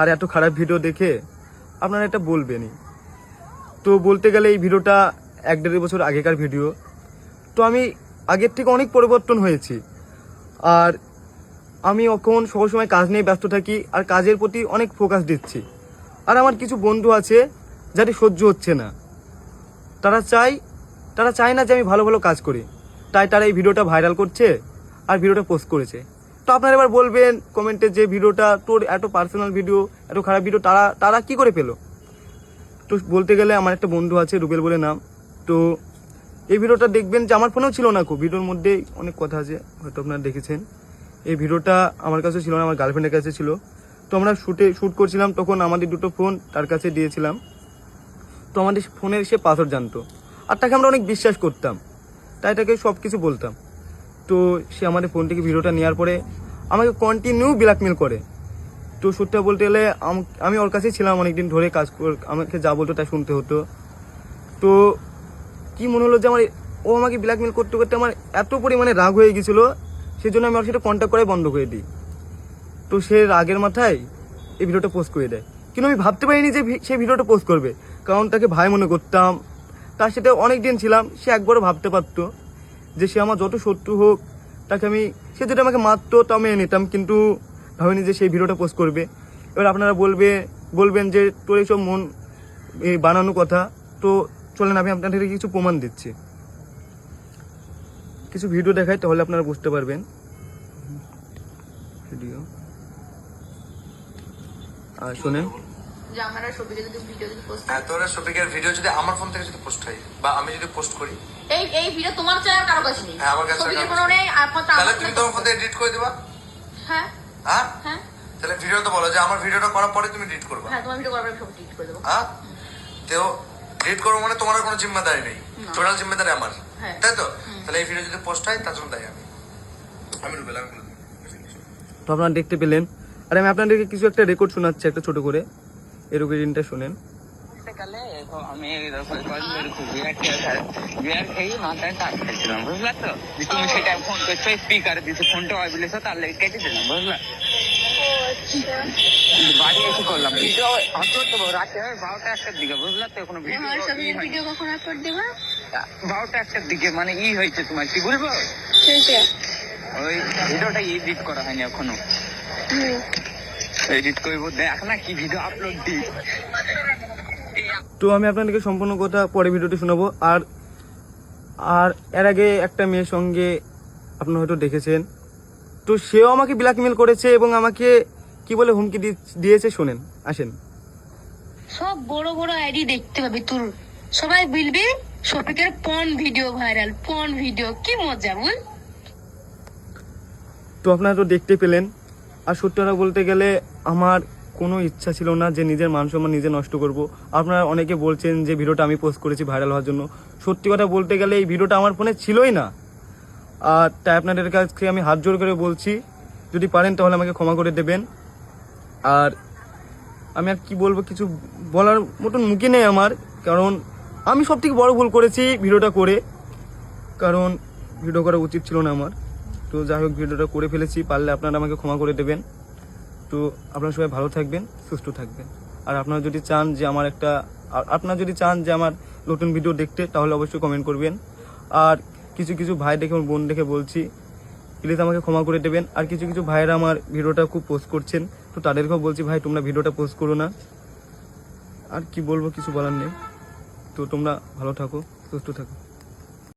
আর এত খারাপ ভিডিও দেখে আপনারা এটা বলবেনই। তো বলতে গেলে এই ভিডিওটা এক দেড় বছর আগেকার ভিডিও। তো আমি আগের থেকে অনেক পরিবর্তন হয়েছি। আর আমি এখন সবসময় কাজ নিয়ে ব্যস্ত থাকি আর কাজের প্রতি অনেক ফোকাস দিচ্ছি। আর আমার কিছু বন্ধু আছে যাদের সহ্য হচ্ছে না। তারা চাই তারা চায় না যে আমি ভালো ভালো কাজ করি। তাই তারা এই ভিডিওটা ভাইরাল করছে আর ভিডিওটা পোস্ট করেছে। তো আপনারা এবার বলবেন কমেন্টে যে ভিডিওটা, তোর এত পার্সোনাল ভিডিও এত খারাপ ভিডিও তারা তারা কি করে পেল? তো বলতে গেলে আমার একটা বন্ধু আছে, রুবেল বলে নাম। তো এই ভিডিওটা দেখবেন যে আমার ফোনেও ছিল না খুব। ভিডিওর মধ্যে অনেক কথা আছে, হয়তো আপনারা দেখেছেন। এই ভিডিওটা আমার কাছে ছিল না, আমার গার্লফ্রেন্ডের কাছে ছিল। তো আমরা শুটে শ্যুট করছিলাম তখন আমাদের দুটো ফোন তার কাছে দিয়েছিলাম। তো আমাদের ফোনের সে পাথর জানতো। আর তাকে আমরা অনেক বিশ্বাস করতাম। তাই তাকে সব কিছু বলতাম। তো সে আমাদের ফোন থেকে ভিডিওটা নেওয়ার পরে আমাকে কন্টিনিউ ব্ল্যাকমেল করে। তো সত্যি বলতে গেলে আম- ওর কাছেই ছিলাম অনেকদিন ধরে কাজ আমাকে যা বলতো তাই শুনতে হতো। তো কি মনে হলো যে আমার ও আমাকে ব্ল্যাকমেল করতে করতে আমার এত পরিমাণে রাগ হয়ে গেছিল সেই জন্য আমি ওর সাথে কন্ট্যাক্ট করাই বন্ধ করে দিই। তো সে রাগের মাথায় এই ভিডিওটা পোস্ট করে দেয়। কিন্তু আমি ভাবতে পারিনি যে সে ভিডিওটা পোস্ট করবে। কারণ তাকে ভাই মনে করতাম, তার সাথে অনেক দিন ছিলাম, সে একবারও ভাবতে পারতো। যে সে আমার যত শত্রু হোক, তাকে আমি সে যদি আমাকে মারতো, তা মেনে নিতাম। কিন্তু ভাবিনি যে সেই ভিডিওটা পোস্ট করবে। এবার আপনারা বলবে বলবেন যে, তোর এইসব মন এই বানানো কথা, তো চলেন আমি আপনাদেরকে কিছু প্রমাণ দিচ্ছি। কিছু ভিডিও দেখাই, তাহলে আপনারা বুঝতে পারবেন। ভিডিও আর শোনেন। যে আমার আর যদি ভিডিও যদি পোস্ট হ্যাঁ তোর শফিকের ভিডিও যদি আমার ফোন থেকে যদি পোস্ট হয় বা আমি যদি পোস্ট করি। এই এই ভিডিও তোমার চাই আর কারও কাছে নেই। হ্যাঁ, আমার কাছে কোনো নেই একমাত্র তাহলে তুমি তোমার ফোন থেকে এডিট করে দিবা? হ্যাঁ। হ্যাঁ? হ্যাঁ। তাহলে ভিডিও তো বলো যে আমার ভিডিওটা করার পরে তুমি এডিট করবা। হ্যাঁ তোমার ভিডিও করার পরে সব ডিলিট করে দেবো। হ্যাঁ? তো এডিট করব মানে তোমার কোনো জিম্মেদারি নেই। টোটাল জিম্মেদারি আমার। হ্যাঁ। তাই তো? তাহলে এই ভিডিও যদি পোস্ট হয় তার জন্য দায়ী আমি। আমি রুবেল আমি তো আপনারা দেখতে পেলেন। আর আমি আপনাদেরকে কিছু একটা রেকর্ড শোনাচ্ছি একটা ছোট করে। এই রেকর্ডিংটা শোনেন। কালে আমি মাথায় টাক খেয়েছিলাম বুঝলা তো? তুমি সেটা ফোন করছ স্পিকার দিছো ফোনটা হয় বলেছ তার লেগে কেটে দিলাম বুঝলা? বাড়ি এসে করলাম। ভিডিও রাতে বারোটা একটার দিকে বুঝলা তো? কোনো ভিডিও আমার সাথে ভিডিও কখন আপলোড দেবা? বারোটা একটার দিকে মানে ই হয়েছে তোমার কি বলব শেষে ওই ভিডিওটা এডিট করা হয়নি এখনও। এডিট করব। দেখ না কি ভিডিও আপলোড দিই তো আমি আপনাদেরকে সম্পূর্ণ কথা পরে ভিডিওটি শোনাবো। আর আর এর আগে একটা মেয়ের সঙ্গে আপনারা হয়তো দেখেছেন। তো সেও আমাকে ব্ল্যাকমেল করেছে এবং আমাকে কি বলে হুমকি দিয়েছে শোনেন আসেন। সব বড় বড় আইডি দেখতে পাবি তোর। সবাই বলবি শফিকের পন ভিডিও ভাইরাল পন ভিডিও কি মজা বল। তো আপনারা তো দেখতে পেলেন। আর সত্যি কথা বলতে গেলে আমার কোনো ইচ্ছা ছিল না যে নিজের মান সম্মান নিজে নষ্ট করব। আপনারা অনেকে বলছেন যে ভিডিওটা আমি পোস্ট করেছি ভাইরাল হওয়ার জন্য। সত্যি কথা বলতে গেলে এই ভিডিওটা আমার ফোনে ছিলই না। আর তাই আপনাদের কাছে আমি হাত জোর করে বলছি, যদি পারেন তাহলে আমাকে ক্ষমা করে দেবেন। আর আমি আর কি বলব, কিছু বলার মতন মুখে নেই আমার, কারণ আমি সব থেকে বড় ভুল করেছি ভিডিওটা করে। কারণ ভিডিও করা উচিত ছিল না আমার। তো যাই হোক, ভিডিওটা করে ফেলেছি, পারলে আপনারা আমাকে ক্ষমা করে দেবেন। তো আপনারা সবাই ভালো থাকবেন, সুস্থ থাকবেন। আর আপনারা যদি চান যে আমার একটা আপনারা যদি চান যে আমার নতুন ভিডিও দেখতে, তাহলে অবশ্যই কমেন্ট করবেন। আর কিছু কিছু ভাই দেখে, আমার বোন দেখে বলছি প্লিজ আমাকে ক্ষমা করে দেবেন। আর কিছু কিছু ভাইয়েরা আমার ভিডিওটা খুব পোস্ট করছেন, তো তাদেরকেও বলছি, ভাই, তোমরা ভিডিওটা পোস্ট করো না। আর কি বলব, কিছু বলার নেই। তো তোমরা ভালো থাকো, সুস্থ থাকো।